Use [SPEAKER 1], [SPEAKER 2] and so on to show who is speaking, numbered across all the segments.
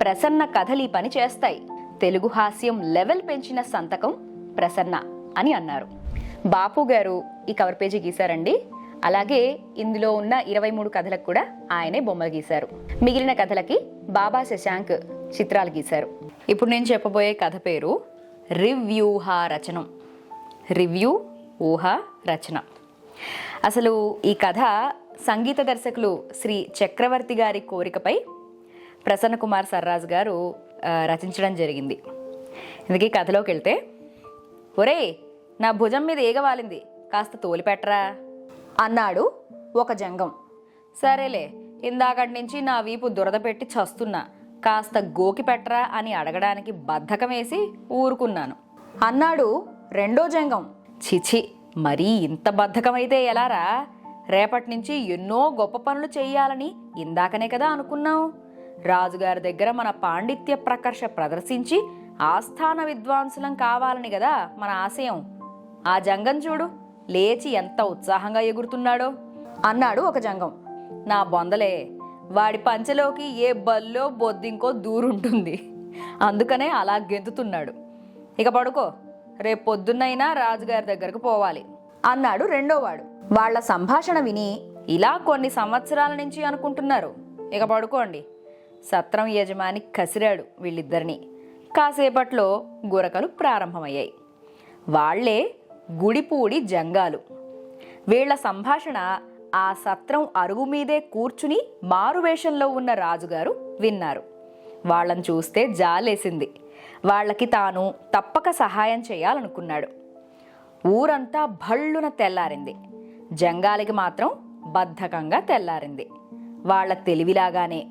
[SPEAKER 1] ప్రసన్న కథలు ఈ పని చేస్తాయి. తెలుగు హాస్యం లెవెల్ పెంచిన సంతకం ప్రసన్న అని అన్నారు. బాపు గారు ఈ కవర్ పేజీ గీశారండి. అలాగే ఇందులో ఉన్న ఇరవై మూడు కథలకు కూడా ఆయనే బొమ్మలు గీశారు. మిగిలిన కథలకి బాబా శశాంక్ చిత్రాలు గీశారు. ఇప్పుడు నేను చెప్పబోయే కథ పేరు రివ్యూహా రచనం. రివ్యూ ఊహ రచన. అసలు ఈ కథ సంగీత దర్శకులు శ్రీ చక్రవర్తి గారి కోరికపై ప్రసన్న కుమార్ సర్రాజ్ గారు రచించడం జరిగింది. ఇందుకే కథలోకి వెళ్తే ఒరేయ్ నా భుజం మీద ఏగవాలింది కాస్త తోలిపెట్టరా అన్నాడు ఒక జంగం. సరేలే ఇందాకటి నుంచి నా వీపు దురద పెట్టి చస్తున్నా కాస్త గోకి పెట్టరా అని అడగడానికి బద్ధకం వేసి ఊరుకున్నాను. అన్నాడు రెండో జంగం. చిచి మరీ ఇంత బద్ధకమైతే ఎలారా? రేపటి నుంచి ఎన్నో గొప్ప పనులు చేయాలని ఇందాకనే కదా అనుకున్నావు. రాజుగారి దగ్గర మన పాండిత్య ప్రకర్ష ప్రదర్శించి ఆస్థాన విద్వాంసులం కావాలని కదా మన ఆశయం. ఆ జంగం చూడు లేచి ఎంత ఉత్సాహంగా ఎగురుతున్నాడో. అన్నాడు ఒక జంగం. నా బొందలే వాడి పంచెలోకి ఏ బల్లో బొద్దింకో దూరుంటుంది. అందుకనే అలా గెంతుతున్నాడు. ఇక పడుకో రేపు పొద్దున్నైనా రాజుగారి దగ్గరకు పోవాలి అన్నాడు రెండోవాడు. వాళ్ళ సంభాషణ విని ఇలా కొన్ని సంవత్సరాల నుంచి అనుకుంటున్నారు. ఇక పడుకోండి. సత్రం యజమాని కసిరాడు వీళ్ళిద్దరిని. కాసేపట్లో గురకలు ప్రారంభమయ్యాయి. వాళ్ళే గుడిపూడి జంగాలు. వీళ్ళ సంభాషణ ఆ సత్రం అరుగు మీదే కూర్చుని మారువేషంలో ఉన్న రాజుగారు విన్నారు. వాళ్ళని చూస్తే జాలేసింది. వాళ్ళకి తాను తప్పక సహాయం చేయాలనుకున్నాడు. ఊరంతా భళ్ళున తెల్లారింది. జంగాలికి మాత్రం బద్ధకంగా తెల్లారింది. వాళ్ళ తెలివిలాగానే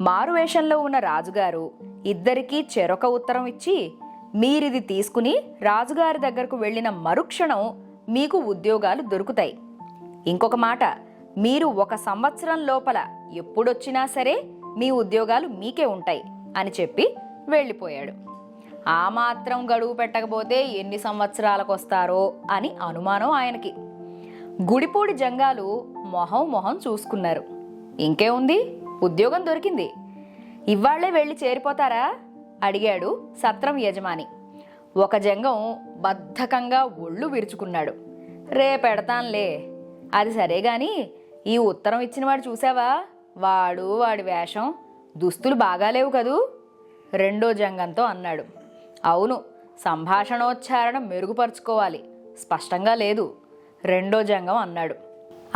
[SPEAKER 1] మారువేషంలో ఉన్న రాజుగారు ఇద్దరికీ చెరొక ఉత్తరం ఇచ్చి మీరిది తీసుకుని రాజుగారి దగ్గరకు వెళ్ళిన మరుక్షణం మీకు ఉద్యోగాలు దొరుకుతాయి. ఇంకొక మాట మీరు ఒక సంవత్సరం లోపల ఎప్పుడొచ్చినా సరే మీ ఉద్యోగాలు మీకే ఉంటాయి అని చెప్పి వెళ్ళిపోయాడు. ఆ మాత్రం గడువు పెట్టకపోతే ఎన్ని సంవత్సరాలకు వస్తారో అని అనుమానం ఆయనకి. గుడిపూడి జంగాలు మొహం మొహం చూసుకున్నారు. ఇంకే ఉంది ఉద్యోగం దొరికింది. ఇవాళ్ళే వెళ్ళి చేరిపోతారా? అడిగాడు సత్రం యజమాని. ఒక జంగం బద్ధకంగా ఒళ్ళు విరుచుకున్నాడు. రేపెడతాన్లే అది సరే గాని ఈ ఉత్తరం ఇచ్చినవాడు చూసావా? వాడు వాడి వేషం దుస్తులు బాగాలేవు కదూ? రెండో జంగంతో అన్నాడు. అవును సంభాషణోచ్చారణ మెరుగుపరుచుకోవాలి. స్పష్టంగా లేదు. రెండో జంగం అన్నాడు.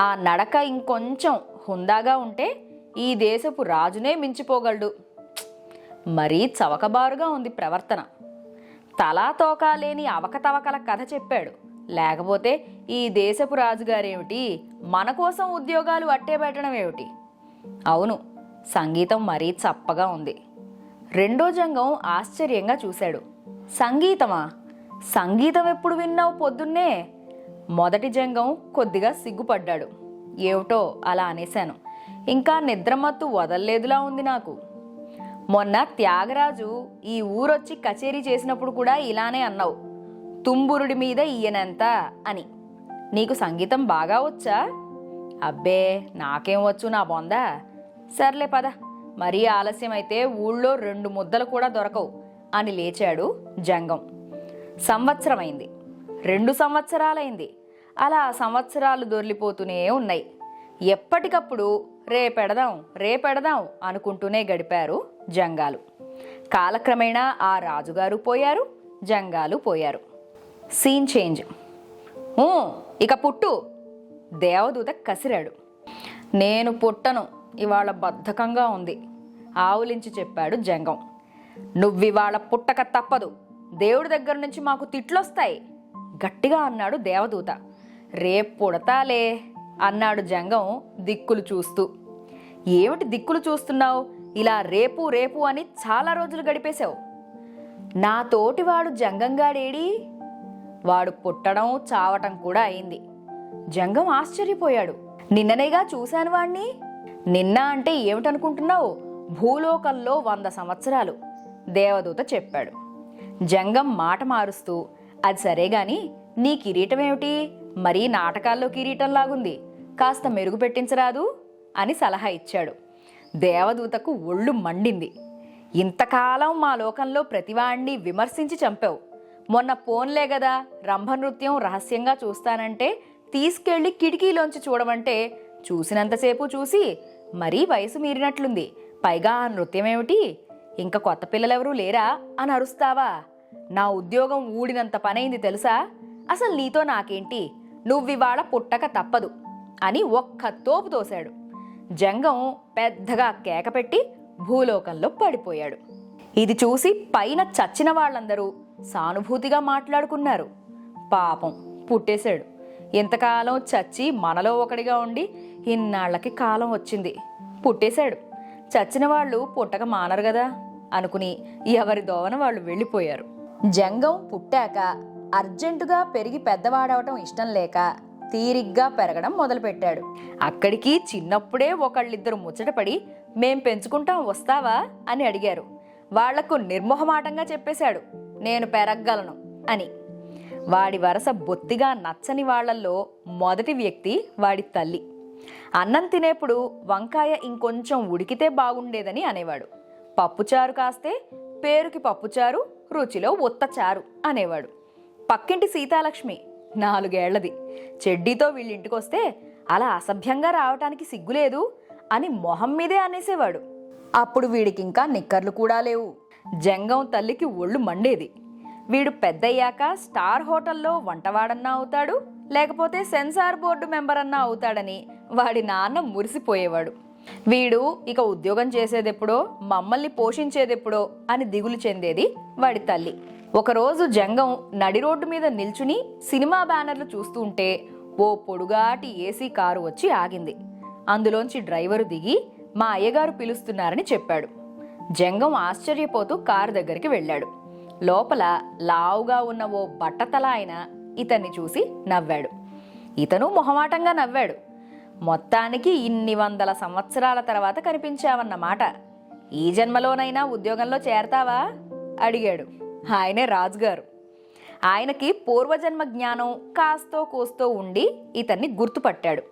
[SPEAKER 1] ఆ నడక ఇంకొంచెం హుందాగా ఉంటే ఈ దేశపు రాజునే మించిపోగలడు. మరీ చవకబారుగా ఉంది ప్రవర్తన. తలా తోకా లేని అవకతవకల కథ చెప్పాడు. లేకపోతే ఈ దేశపు రాజుగారేమిటి? మన కోసం ఉద్యోగాలు అట్టే పెట్టడం ఏమిటి? అవును సంగీతం మరీ చప్పగా ఉంది. రెండో జంగం ఆశ్చర్యంగా చూశాడు. సంగీతమా? సంగీతం ఎప్పుడు విన్నావు పొద్దున్నే? మొదటి జంగం కొద్దిగా సిగ్గుపడ్డాడు. ఏమిటో అలా అనేశాను. ఇంకా నిద్రమత్తు వదల్లేదులా ఉంది నాకు. మొన్న త్యాగరాజు ఈ ఊరొచ్చి కచేరీ చేసినప్పుడు కూడా ఇలానే అన్నావు. తుంబురుడి మీద ఈయనంత అని. నీకు సంగీతం బాగా వచ్చా? అబ్బే నాకేం వచ్చు నా బొందా? సర్లే పద. మరీ ఆలస్యమైతే ఊళ్ళో రెండు ముద్దలు కూడా దొరకవు అని లేచాడు జంగం. సంవత్సరమైంది. రెండు సంవత్సరాలైంది. అలా సంవత్సరాలు దొర్లిపోతూనే ఉన్నాయి. ఎప్పటికప్పుడు రేపెడదాం రేపెడదాం అనుకుంటూనే గడిపారు జంగాలు. కాలక్రమేణా ఆ రాజుగారు పోయారు జంగాలు పోయారు. Scene change. ఇక పుట్టు. దేవదూత కసిరాడు. నేను పుట్టను ఇవాళ బద్ధకంగా ఉంది ఆవులించి చెప్పాడు జంగం. నువ్వివాళ పుట్టక తప్పదు దేవుడి దగ్గర నుంచి మాకు తిట్లొస్తాయి గట్టిగా అన్నాడు దేవదూత. రేపు పుడతాలే. అన్నాడు జంగం దిక్కులు చూస్తూ. ఏమిటి దిక్కులు చూస్తున్నావు? ఇలా రేపు రేపు అని చాలా రోజులు గడిపేశావు. నా తోటివాడు జంగంగాడేడి? వాడు పుట్టడం చావటం కూడా అయింది. జంగం ఆశ్చర్యపోయాడు. నిన్ననేగా చూశాను వాణ్ణి? నిన్న అంటే ఏమిటనుకుంటున్నావు? భూలోకంలో వంద సంవత్సరాలు దేవదూత చెప్పాడు. జంగం మాట మారుస్తూ అది సరే గాని నీ కిరీటం ఏమిటి మరీ నాటకాల్లో కిరీటంలాగుంది. కాస్త మెరుగుపెట్టించరాదు అని సలహా ఇచ్చాడు. దేవదూతకు ఒళ్ళు మండింది. ఇంతకాలం మా లోకంలో ప్రతివాణ్ణి విమర్శించి చంపావు. మొన్న పోన్లే కదా రంభ నృత్యం రహస్యంగా చూస్తానంటే తీసుకెళ్ళి కిటికీలోంచి చూడమంటే చూసినంతసేపు చూసి మరీ వయసు మీరినట్లుంది. పైగా ఆ నృత్యమేమిటి? ఇంకా కొత్త పిల్లలెవరూ లేరా అని అరుస్తావా? నా ఉద్యోగం ఊడినంత పనైంది తెలుసా? అసలు నీతో నాకేంటి? నువ్వివాళ పుట్టక తప్పదు. అని ఒక్క తోపు తోశాడు. జంగం పెద్దగా కేకపెట్టి భూలోకంలో పడిపోయాడు. ఇది చూసి పైన చచ్చిన వాళ్ళందరూ సానుభూతిగా మాట్లాడుకున్నారు. పాపం పుట్టేశాడు. ఇంతకాలం చచ్చి మనలో ఒకడిగా ఉండి ఇన్నాళ్ళకి కాలం వచ్చింది. పుట్టేశాడు. చచ్చిన వాళ్ళు పుట్టక మానరు కదా అనుకుని ఎవరి దోవన వాళ్ళు వెళ్ళిపోయారు. జంగం పుట్టాక అర్జెంటుగా పెరిగి పెద్దవాడవటం ఇష్టం లేక తీరిగ్గా పెరగడం మొదలుపెట్టాడు. అక్కడికి చిన్నప్పుడే ఒకళ్ళిద్దరు ముచ్చటపడి మేం పెంచుకుంటాం వస్తావా? అని అడిగారు. వాళ్ళకు నిర్మోహమాటంగా చెప్పేశాడు. నేను పెరగగలను అని. వాడి వరస బొత్తిగా నచ్చని వాళ్ళల్లో మొదటి వ్యక్తి వాడి తల్లి. అన్నం తినేప్పుడు వంకాయ ఇంకొంచెం ఉడికితే బాగుండేదని అనేవాడు. పప్పుచారు కాస్తే పేరుకి పప్పుచారు రుచిలో ఉత్తచారు అనేవాడు. పక్కింటి సీతాలక్ష్మి నాలుగేళ్ళది. చెడ్డీతో వీళ్ళింటికొస్తే అలా అసభ్యంగా రావటానికి సిగ్గులేదు అని మొహం మీదే అనేసేవాడు. అప్పుడు వీడికింకా నిక్కర్లు కూడా లేవు. జంగం తల్లికి ఒళ్ళు మండేది. వీడు పెద్దయ్యాక స్టార్ హోటల్లో వంటవాడన్నా అవుతాడు లేకపోతే సెన్సార్ బోర్డు మెంబర్ అన్నా అవుతాడని వాడి నాన్న మురిసిపోయేవాడు. వీడు ఇక ఉద్యోగం చేసేదెప్పుడో మమ్మల్ని పోషించేదెప్పుడో అని దిగులు చెందేది వాడి తల్లి. ఒకరోజు జంగం నడి రోడ్డు మీద నిల్చుని సినిమా బ్యానర్లు చూస్తూ ఉంటే ఓ పొడుగాటి ఏసీ కారు వచ్చి ఆగింది. అందులోంచి డ్రైవరు దిగి మా అయ్యగారు పిలుస్తున్నారని చెప్పాడు. జంగం ఆశ్చర్యపోతూ కారు దగ్గరికి వెళ్ళాడు. లోపల లావుగా ఉన్న ఓ బట్టతల ఆయన ఇతన్ని చూసి నవ్వాడు. ఇతను మొహమాటంగా నవ్వాడు. మొత్తానికి ఇన్ని వందల సంవత్సరాల తర్వాత కనిపించావన్నమాట. ఈ జన్మలోనైనా ఉద్యోగంలో చేరతావా? అడిగాడు. ఆయనే రాజుగారు. ఆయనకి పూర్వజన్మ జ్ఞానం కాస్తో కోస్తో ఉండి ఇతన్ని గుర్తుపట్టాడు.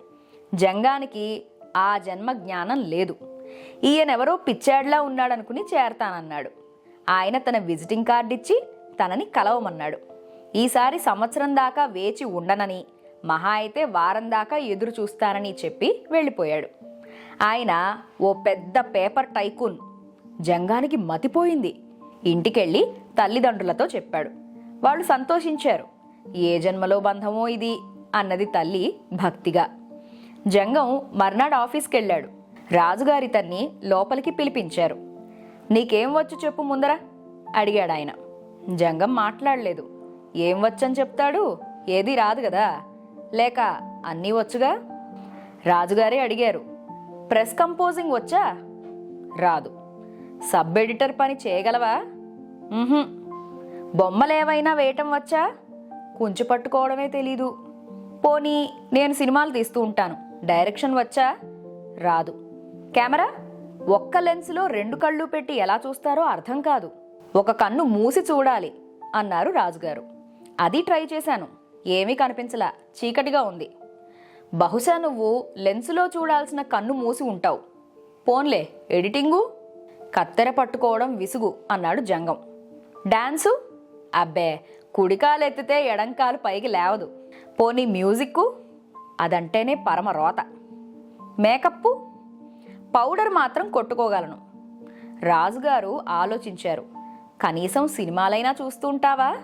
[SPEAKER 1] జంగానికి ఆ జన్మ జ్ఞానం లేదు. ఈయనెవరో పిచ్చాడ్లా ఉన్నాడనుకుని చేరతానన్నాడు. ఆయన తన విజిటింగ్ కార్డు ఇచ్చి తనని కలవమన్నాడు. ఈసారి సంవత్సరం దాకా వేచి ఉండనని మహా అయితే వారం దాకా ఎదురు చూస్తానని చెప్పి వెళ్ళిపోయాడు. ఆయన ఓ పెద్ద పేపర్ టైకూన్. జంగానికి మతిపోయింది. ఇంటికెళ్ళి తల్లిదండ్రులతో చెప్పాడు. వాళ్ళు సంతోషించారు. ఏ జన్మలో బంధమో ఇది? అన్నది తల్లి భక్తిగా. జంగం మర్నాడు ఆఫీస్కి వెళ్ళాడు రాజుగారి తన్ని లోపలికి పిలిపించారు. నీకేం వచ్చు చెప్పు ముందర? అడిగాడు ఆయన. జంగం మాట్లాడలేదు. ఏం వచ్చని చెప్తాడు? ఏది రాదు కదా. లేక అన్నీ వచ్చుగా? రాజుగారే అడిగారు. ప్రెస్ కంపోజింగ్ వచ్చా? రాదు. సబ్ ఎడిటర్ పని చేయగలవా? బొమ్మలేవైనా వేయటం వచ్చా? కుంచు పట్టుకోవడమే తెలీదు. పోనీ నేను సినిమాలు తీస్తూ ఉంటాను. డైరెక్షన్ వచ్చా? రాదు. కెమెరా? ఒక్క లెన్స్లో రెండు కళ్ళు పెట్టి ఎలా చూస్తారో అర్థం కాదు. ఒక కన్ను మూసి చూడాలి అన్నారు రాజుగారు. అది ట్రై చేశాను. ఏమీ కనిపించలా. చీకటిగా ఉంది. బహుశా నువ్వు లెన్సులో చూడాల్సిన కన్ను మూసి ఉంటావు. పోన్లే ఎడిటింగు? కత్తెర పట్టుకోవడం విసుగు అన్నాడు జంగం. డాన్సు? అబ్బే కుడికాలు ఎత్తితే ఎడంకాలు పైకి లేవదు. పోనీ మ్యూజిక్కు? అదంటేనే పరమ రోత. మేకప్పు? పౌడర్ మాత్రం కొట్టుకోగలను. రాజుగారు ఆలోచించారు. కనీసం సినిమాలైనా చూస్తుంటావా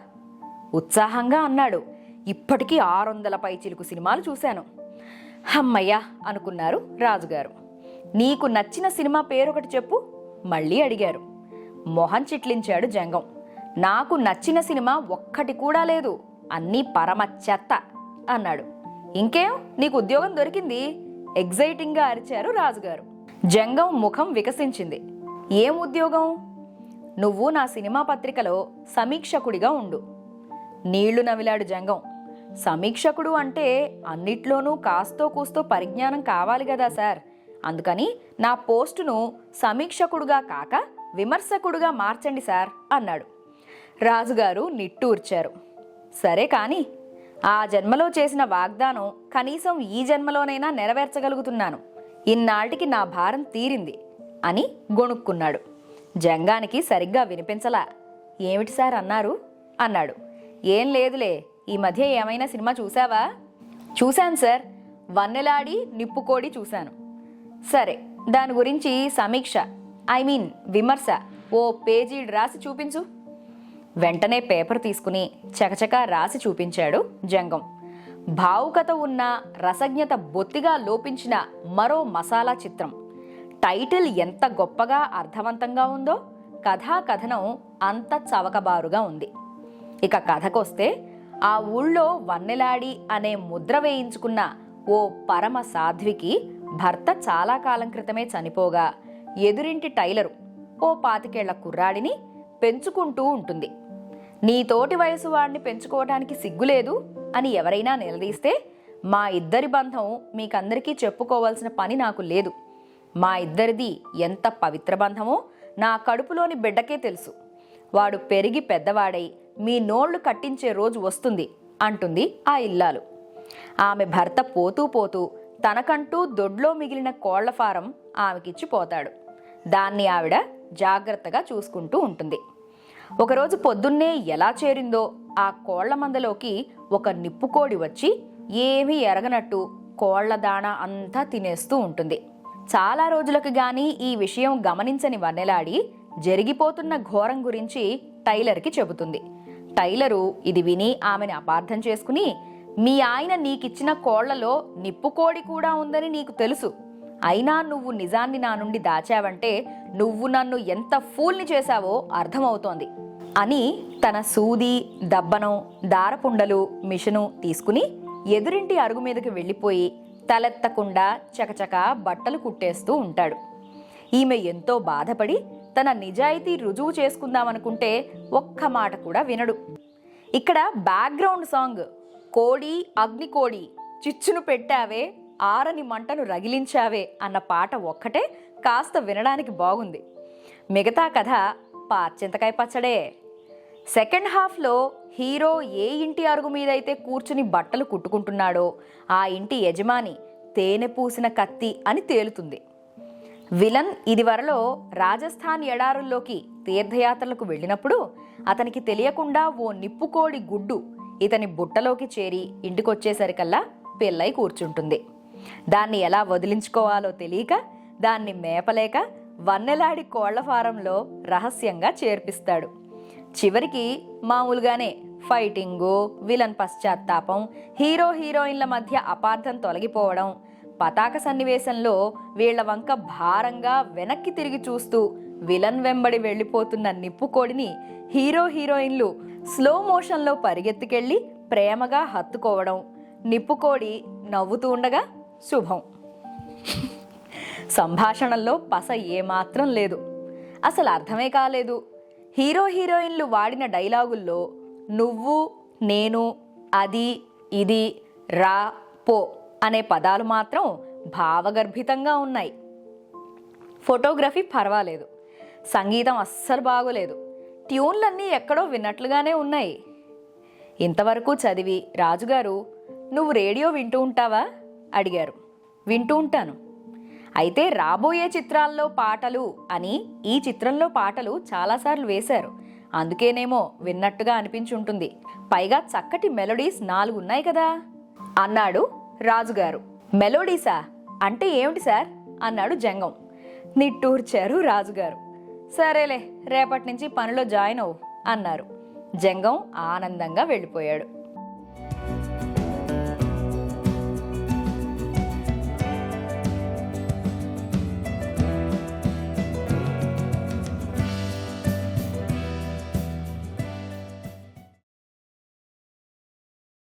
[SPEAKER 1] ఉత్సాహంగా అన్నాడు. ఇప్పటికీ ఆరు వందల పై చిలుకు సినిమాలు చూశాను. హమ్మయ్యా అనుకున్నారు రాజుగారు. నీకు నచ్చిన సినిమా పేరొకటి చెప్పు. మళ్ళీ అడిగారు. మొహం చిట్లించాడు జంగం. నాకు నచ్చిన సినిమా ఒక్కటి కూడా లేదు. అన్నీ పరమ చెత్త అన్నాడు. ఇంకేం? నీకు ఉద్యోగం దొరికింది? ఎగ్జైటింగ్గా అరిచారు రాజుగారు. జంగం ముఖం వికసించింది. ఏం ఉద్యోగం? నువ్వు నా సినిమా పత్రికలో సమీక్షకుడిగా ఉండు. నీళ్ళు నవిలాడు జంగం. సమీక్షకుడు అంటే అన్నిట్లోనూ కాస్తో కూస్తో పరిజ్ఞానం కావాలి కదా సార్. అందుకని నా పోస్టును సమీక్షకుడుగా కాక విమర్శకుడుగా మార్చండి సార్ అన్నాడు. రాజుగారు నిట్టూర్చారు. సరే కాని ఆ జన్మలో చేసిన వాగ్దానం కనీసం ఈ జన్మలోనైనా నెరవేర్చగలుగుతున్నాను. ఇన్నాటికి నా భారం తీరింది అని గొణుక్కున్నాడు. జంగానికి సరిగ్గా వినిపించలా. ఏమిటి సార్ అన్నారు? అన్నాడు. ఏం లేదులే ఈ మధ్య ఏమైనా సినిమా చూసావా చూశాను సార్. వన్నెలాడి నిప్పుకోడి చూశాను. సరే దాని గురించి సమీక్ష ఐ మీన్ విమర్శ ఓ పేజీ రాసి చూపించు. వెంటనే పేపర్ తీసుకుని చకచకా రాసి చూపించాడు జంగం. భావుకత ఉన్న రసజ్ఞత బొత్తిగా లోపించిన మరో మసాలా చిత్రం. టైటిల్ ఎంత గొప్పగా అర్థవంతంగా ఉందో కథా కథనం అంత చవకబారుగా ఉంది. ఇక కథకొస్తే ఆ ఊళ్ళో వన్నెలాడి అనే ముద్ర వేయించుకున్న ఓ పరమ సాధ్వికి భర్త చాలా కాలం క్రితమే చనిపోగా ఎదురింటి టైలరు ఓ పాతికేళ్ళ కుర్రాడిని పెంచుకుంటూ ఉంటుంది. నీ తోటి వయసు వాడిని పెంచుకోవటానికి సిగ్గులేదు అని ఎవరైనా నిలదీస్తే మా ఇద్దరి బంధం మీకందరికీ చెప్పుకోవాల్సిన పని నాకు లేదు. మా ఇద్దరిది ఎంత పవిత్ర బంధమో నా కడుపులోని బిడ్డకే తెలుసు. వాడు పెరిగి పెద్దవాడై మీ నోళ్ళు కట్టించే రోజు వస్తుంది అంటుంది ఆ ఇల్లాలు. ఆమె భర్త పోతూ పోతూ తనకంటూ దొడ్లో మిగిలిన కోళ్ళ ఫారం ఆమెకిచ్చి పోతాడు. దాన్ని ఆవిడ జాగ్రత్తగా చూసుకుంటూ ఉంటుంది. ఒకరోజు పొద్దున్నే ఎలా చేరిందో ఆ కోళ్ళ మందలోకి ఒక నిప్పుకోడి వచ్చి ఏమీ ఎరగనట్టు కోళ్ళ దాణ అంతా తినేస్తూ ఉంటుంది. చాలా రోజులకు గాని ఈ విషయం గమనించని వన్నెలాడి జరిగిపోతున్న ఘోరం గురించి టైలర్కి చెబుతుంది. టైలరు ఇది విని ఆమెను అపార్థం చేసుకుని మీ ఆయన నీకిచ్చిన కోళ్ళలో నిప్పుకోడి కూడా ఉందని నీకు తెలుసు. అయినా నువ్వు నిజాన్ని నా నుండి దాచావంటే నువ్వు నన్ను ఎంత ఫూల్ని చేశావో అర్థమవుతోంది. అని తన సూది దబ్బనం దారపుండలు మిషను తీసుకుని ఎదురింటి అరుగు మీదకి వెళ్ళిపోయి తలెత్తకుండా చకచక బట్టలు కుట్టేస్తూ ఉంటాడు. ఈమె ఎంతో బాధపడి తన నిజాయితీ రుజువు చేసుకుందామనుకుంటే ఒక్క మాట కూడా వినడు. ఇక్కడ బ్యాక్గ్రౌండ్ సాంగ్ కోడి అగ్నికోడి చిచ్చును పెట్టావే ఆరని మంటను రగిలించావే అన్న పాట ఒక్కటే కాస్త వినడానికి బాగుంది. మిగతా కథ పాచింతకాయ పచ్చడే. సెకండ్ హాఫ్లో హీరో ఏ ఇంటి అరుగు మీదైతే కూర్చుని బట్టలు కుట్టుకుంటున్నాడో ఆ ఇంటి యజమాని తేనె పూసిన కత్తి అని తేలుతుంది. విలన్ ఇదివరలో రాజస్థాన్ ఎడారుల్లోకి తీర్థయాత్రలకు వెళ్ళినప్పుడు అతనికి తెలియకుండా ఓ నిప్పుకోడి గుడ్డు ఇతని బుట్టలోకి చేరి ఇంటికొచ్చేసరికల్లా పెళ్ళై కూర్చుంటుంది. దాన్ని ఎలా వదిలించుకోవాలో తెలియక దాన్ని మేపలేక వన్నెలాడి కోళ్ళ ఫారంలో రహస్యంగా చేర్పిస్తాడు. చివరికి మామూలుగానే ఫైటింగు విలన్ పశ్చాత్తాపం హీరో హీరోయిన్ల మధ్య అపార్థం తొలగిపోవడం పతాక సన్నివేశంలో వీళ్ళ వంక భారంగా వెనక్కి తిరిగి చూస్తూ విలన్ వెంబడి వెళ్ళిపోతున్న నిప్పుకోడిని హీరో హీరోయిన్లు స్లో మోషన్లో పరిగెత్తుకెళ్ళి ప్రేమగా హత్తుకోవడం నిప్పుకోడి నవ్వుతూ ఉండగా శుభం. సంభాషణల్లో పస ఏమాత్రం లేదు. అసలు అర్థమే కాలేదు. హీరో హీరోయిన్లు వాడిన డైలాగుల్లో నువ్వు నేను అది ఇది రా పో అనే పదాలు మాత్రం భావగర్భితంగా ఉన్నాయి. ఫోటోగ్రఫీ పర్వాలేదు. సంగీతం అస్సలు బాగోలేదు. ట్యూన్లన్నీ ఎక్కడో విన్నట్లుగానే ఉన్నాయి. ఇంతవరకు చదివి రాజుగారు నువ్వు రేడియో వింటూ ఉంటావా? అడిగారు. వింటూ ఉంటాను. అయితే రాబోయే చిత్రాల్లో పాటలు అని ఈ చిత్రంలో పాటలు చాలాసార్లు వేశారు. అందుకేనేమో విన్నట్టుగా అనిపించుంటుంది. పైగా చక్కటి మెలోడీస్ నాలుగు ఉన్నాయి కదా? అన్నాడు రాజుగారు. మెలోడీసా? అంటే ఏమిటి సార్? అన్నాడు జంగం. నిట్టూర్చారు రాజుగారు. సరేలే రేపటి నుంచి పనిలో జాయిన్ అవు అన్నారు. జంగం ఆనందంగా వెళ్ళిపోయాడు.